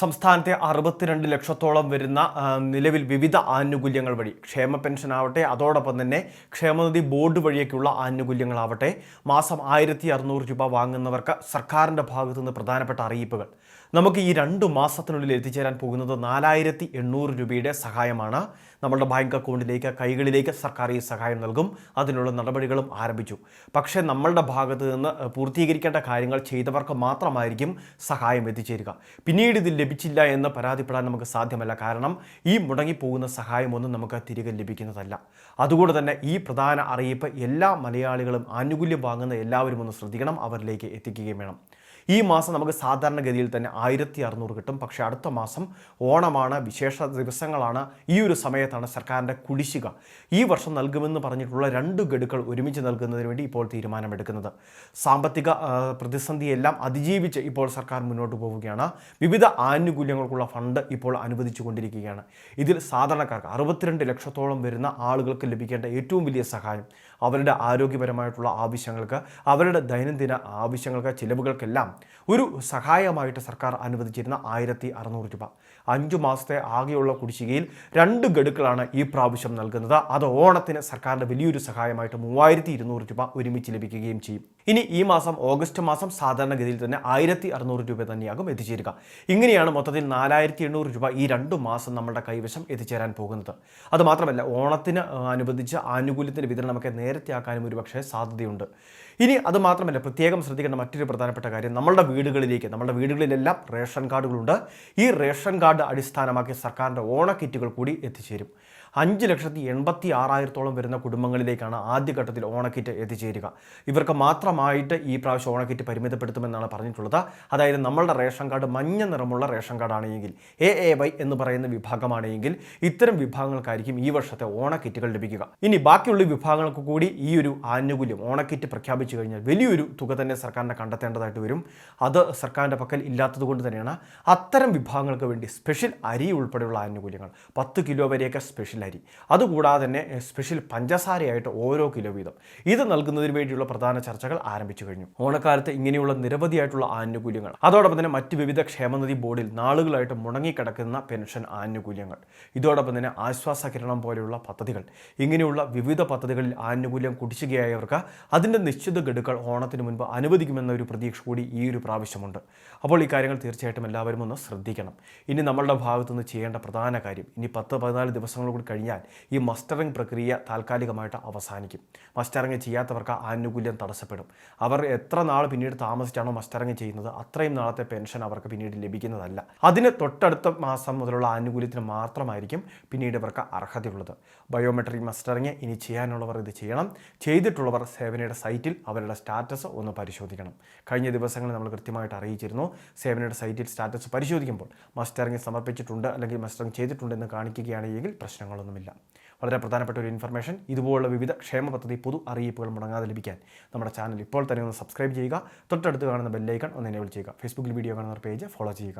സംസ്ഥാനത്തെ അറുപത്തിരണ്ട് ലക്ഷത്തോളം വരുന്ന നിലവിൽ വിവിധ ആനുകൂല്യങ്ങൾ വഴി. ക്ഷേമ പെൻഷൻ ആവട്ടെ അതോടൊപ്പം തന്നെ ക്ഷേമനിധി ബോർഡ് വഴിയൊക്കെയുള്ള ആനുകൂല്യങ്ങളാവട്ടെ മാസം ആയിരത്തി അറുന്നൂറ് രൂപ വാങ്ങുന്നവർക്ക് സർക്കാരിന്റെ ഭാഗത്തു നിന്ന് പ്രധാനപ്പെട്ട അറിയിപ്പുകൾ. നമുക്ക് ഈ രണ്ട് മാസത്തിനുള്ളിൽ എത്തിച്ചേരാൻ പോകുന്നത് നാലായിരത്തി എണ്ണൂറ് രൂപയുടെ സഹായമാണ്. നമ്മളുടെ ബാങ്ക് അക്കൗണ്ടിലേക്ക് കൈകളിലേക്ക് സർക്കാർ ഈ സഹായം നൽകും. അതിനുള്ള നടപടികളും ആരംഭിച്ചു. പക്ഷേ നമ്മളുടെ ഭാഗത്ത് നിന്ന് പൂർത്തീകരിക്കേണ്ട കാര്യങ്ങൾ ചെയ്തവർക്ക് മാത്രമായിരിക്കും സഹായം എത്തിച്ചേരുക. പിന്നീട് ഇത് ലഭിച്ചില്ല എന്ന് പരാതിപ്പെടാൻ നമുക്ക് സാധ്യമല്ല. കാരണം ഈ മുടങ്ങിപ്പോകുന്ന സഹായമൊന്നും നമുക്ക് തിരികെ ലഭിക്കുന്നതല്ല. അതുകൊണ്ട് തന്നെ ഈ പ്രധാന അറിയിപ്പ് എല്ലാ മലയാളികളും ആനുകൂല്യം വാങ്ങുന്ന എല്ലാവരും ഒന്ന് ശ്രദ്ധിക്കണം. അവരിലേക്ക് എത്തിക്കുകയും വേണം. ഈ മാസം നമുക്ക് സാധാരണഗതിയിൽ തന്നെ ആയിരത്തി അറുന്നൂറ് കിട്ടും. പക്ഷേ അടുത്ത മാസം ഓണമാണ് വിശേഷ ദിവസങ്ങളാണ്. ഈ ഒരു സമയത്താണ് സർക്കാരിന്റെ കുടിശ്ശിക. ഈ വർഷം നൽകുമെന്ന് പറഞ്ഞിട്ടുള്ള രണ്ട് ഗഡുക്കൾ ഒരുമിച്ച് നൽകുന്നതിന് വേണ്ടി ഇപ്പോൾ തീരുമാനമെടുക്കുന്നത്. സാമ്പത്തിക പ്രതിസന്ധിയെല്ലാം അതിജീവിച്ച് ഇപ്പോൾ സർക്കാർ മുന്നോട്ട് പോവുകയാണ്. വിവിധ ആനുകൂല്യങ്ങൾക്കുള്ള ഫണ്ട് ഇപ്പോൾ അനുവദിച്ചു കൊണ്ടിരിക്കുകയാണ് ഇതിൽ സാധാരണക്കാർക്ക് അറുപത്തിരണ്ട് ലക്ഷത്തോളം വരുന്ന ആളുകൾക്ക് ലഭിക്കേണ്ട ഏറ്റവും വലിയ സഹായം അവരുടെ ആരോഗ്യപരമായിട്ടുള്ള ആവശ്യങ്ങൾക്ക് അവരുടെ ദൈനംദിന ആവശ്യങ്ങൾക്ക് ചിലവുകൾക്കെല്ലാം ഒരു സഹായമായിട്ട് സർക്കാർ അനുവദിച്ചിരുന്ന ആയിരത്തി അറുന്നൂറ് രൂപ. അഞ്ചു മാസത്തെ ആകെയുള്ള കുടിശ്ശികയിൽ രണ്ട് ഗഡുക്കളാണ് ഈ പ്രാവശ്യം നൽകുന്നത്. അത് ഓണത്തിന് സർക്കാരിന്റെ വലിയൊരു സഹായമായിട്ട് മൂവായിരത്തി ഇരുന്നൂറ് രൂപ ഒരുമിച്ച് ലഭിക്കുകയും ചെയ്യും. ഇനി ഈ മാസം ഓഗസ്റ്റ് മാസം സാധാരണഗതിയിൽ തന്നെ ആയിരത്തി അറുന്നൂറ് രൂപ തന്നെയാകും എത്തിച്ചേരുക. ഇങ്ങനെയാണ് മൊത്തത്തിൽ നാലായിരത്തി എണ്ണൂറ് രൂപ ഈ രണ്ട് മാസം നമ്മുടെ കൈവശം എത്തിച്ചേരാൻ പോകുന്നത്. അതുമാത്രമല്ല ഓണത്തിന് അനുബന്ധിച്ച് ആനുകൂല്യത്തിന്റെ വിതരണം നമുക്ക് നേരത്തെ ആക്കാനും ഒരുപക്ഷെ സാധ്യതയുണ്ട്. ഇനി അത് മാത്രമല്ല പ്രത്യേകം ശ്രദ്ധിക്കേണ്ട മറ്റൊരു പ്രധാനപ്പെട്ട കാര്യം നമ്മുടെ വീടുകളിലേക്ക് നമ്മുടെ വീടുകളിലെല്ലാം റേഷൻ കാർഡുകളുണ്ട്. ഈ റേഷൻ കാർഡ് അടിസ്ഥാനമാക്കി സർക്കാരിന്റെ ഓണക്കിറ്റുകൾ കൂടി എത്തിച്ചേരും. അഞ്ച് ലക്ഷത്തി എൺപത്തി ആറായിരത്തോളം വരുന്ന കുടുംബങ്ങളിലേക്കാണ് ആദ്യഘട്ടത്തിൽ ഓണക്കിറ്റ് എത്തിച്ചേരുക. ഇവർക്ക് മാത്രമായിട്ട് ഈ പ്രാവശ്യം ഓണക്കിറ്റ് പരിമിതപ്പെടുത്തുമെന്നാണ് പറഞ്ഞിട്ടുള്ളത്. അതായത് നമ്മളുടെ റേഷൻ കാർഡ് മഞ്ഞ നിറമുള്ള റേഷൻ കാർഡാണെങ്കിൽ എ എ വൈ എന്ന് പറയുന്ന വിഭാഗമാണെങ്കിൽ ഇത്തരം വിഭാഗങ്ങൾക്കായിരിക്കും ഈ വർഷത്തെ ഓണക്കിറ്റുകൾ ലഭിക്കുക. ഇനി ബാക്കിയുള്ള വിഭാഗങ്ങൾക്ക് കൂടി ഈ ഒരു ആനുകൂല്യം ഓണക്കിറ്റ് പ്രഖ്യാപിച്ചു കഴിഞ്ഞാൽ വലിയൊരു തുക തന്നെ സർക്കാരിനെ കണ്ടെത്തേണ്ടതായിട്ട് വരും. അത് സർക്കാരിന്റെ പക്കൽ ഇല്ലാത്തത് കൊണ്ട് തന്നെയാണ് അത്തരം വിഭാഗങ്ങൾക്ക് വേണ്ടി സ്പെഷ്യൽ അരി ഉൾപ്പെടെയുള്ള ആനുകൂല്യങ്ങൾ പത്ത് കിലോ വരെയൊക്കെ സ്പെഷ്യൽ അരി. അതുകൂടാതെ തന്നെ സ്പെഷ്യൽ പഞ്ചസാരയായിട്ട് ഓരോ കിലോ വീതം. ഇത് നൽകുന്നതിന് വേണ്ടിയുള്ള പ്രധാന ചർച്ചകൾ ആരംഭിച്ചു കഴിഞ്ഞു. ഓണക്കാലത്ത് ഇങ്ങനെയുള്ള നിരവധിയായിട്ടുള്ള ആനുകൂല്യങ്ങൾ. അതോടൊപ്പം തന്നെ മറ്റ് വിവിധ ക്ഷേമനിധി ബോർഡിൽ നാളുകളായിട്ട് മുടങ്ങിക്കിടക്കുന്ന പെൻഷൻ ആനുകൂല്യങ്ങൾ. ഇതോടൊപ്പം തന്നെ ആശ്വാസ കിരണം പോലെയുള്ള പദ്ധതികൾ. ഇങ്ങനെയുള്ള വിവിധ പദ്ധതികളിൽ ആനുകൂല്യം കുടിശ്ശികയായവർക്ക് അതിന്റെ നിശ്ചിത ഗഡുക്കൾ ഓണത്തിന് മുൻപ് അനുവദിക്കുമെന്ന ഒരു പ്രതീക്ഷ കൂടി ഈ ഒരു പ്രാവശ്യമുണ്ട്. അപ്പോൾ ഈ കാര്യങ്ങൾ തീർച്ചയായിട്ടും എല്ലാവരും ഒന്ന് ശ്രദ്ധിക്കണം. ഇനി നമ്മളുടെ ഭാഗത്തുനിന്ന് ചെയ്യേണ്ട പ്രധാന കാര്യം ഇനി പത്ത് പതിനാല് ദിവസങ്ങൾ കൂടി കഴിഞ്ഞാൽ ഈ മസ്റ്ററിംഗ് പ്രക്രിയ താൽക്കാലികമായിട്ട് അവസാനിക്കും. മസ്റ്ററിംഗ് ചെയ്യാത്തവർക്ക് ആനുകൂല്യം തടസ്സപ്പെടും. അവർ എത്ര നാൾ പിന്നീട് താമസിച്ചാണോ മസ്റ്ററിംഗ് ചെയ്യുന്നത് അത്രയും നാളത്തെ പെൻഷൻ അവർക്ക് പിന്നീട് ലഭിക്കുന്നതല്ല. അതിന് തൊട്ടടുത്ത മാസം മുതലുള്ള ആനുകൂല്യത്തിന് മാത്രമായിരിക്കും പിന്നീട് ഇവർക്ക് അർഹതയുള്ളത്. ബയോമെട്രിക് മസ്റ്ററിംഗ് ഇനി ചെയ്യാനുള്ളവർ ഇത് ചെയ്യണം. ചെയ്തിട്ടുള്ളവർ സേവനയുടെ സൈറ്റിൽ അവരുടെ സ്റ്റാറ്റസ് ഒന്ന് പരിശോധിക്കണം. കഴിഞ്ഞ ദിവസങ്ങളിൽ നമ്മൾ കൃത്യമായിട്ട് അറിയിച്ചിരുന്നു സേവനയുടെ സൈറ്റിൽ സ്റ്റാറ്റസ് പരിശോധിക്കുമ്പോൾ മസ്റ്ററിംഗ് സമർപ്പിച്ചിട്ടുണ്ട് അല്ലെങ്കിൽ മസ്റ്ററിംഗ് ചെയ്തിട്ടുണ്ട് എന്ന് കാണിക്കുകയാണെങ്കിൽ പ്രശ്നങ്ങളൊന്നുമില്ല വളരെ പ്രധാനപ്പെട്ട ഒരു ഇൻഫർമേഷൻ ഇതുപോലുള്ള വിവിധ ക്ഷേമ പദ്ധതി പൊതു അറിയിപ്പുകൾ മുടങ്ങാതെ ലഭിക്കാൻ നമ്മുടെ ചാനൽ ഇപ്പോൾ തന്നെ ഒന്ന് സബ്സ്ക്രൈബ് ചെയ്യുക. തൊട്ടടുത്ത് കാണുന്ന ബെല്ലൈക്കൺ ഒന്ന് എനേബിൾ ചെയ്യുക ഫേസ്ബുക്കിൽ വീഡിയോ കാണുന്ന പേജ് ഫോളോ ചെയ്യുക.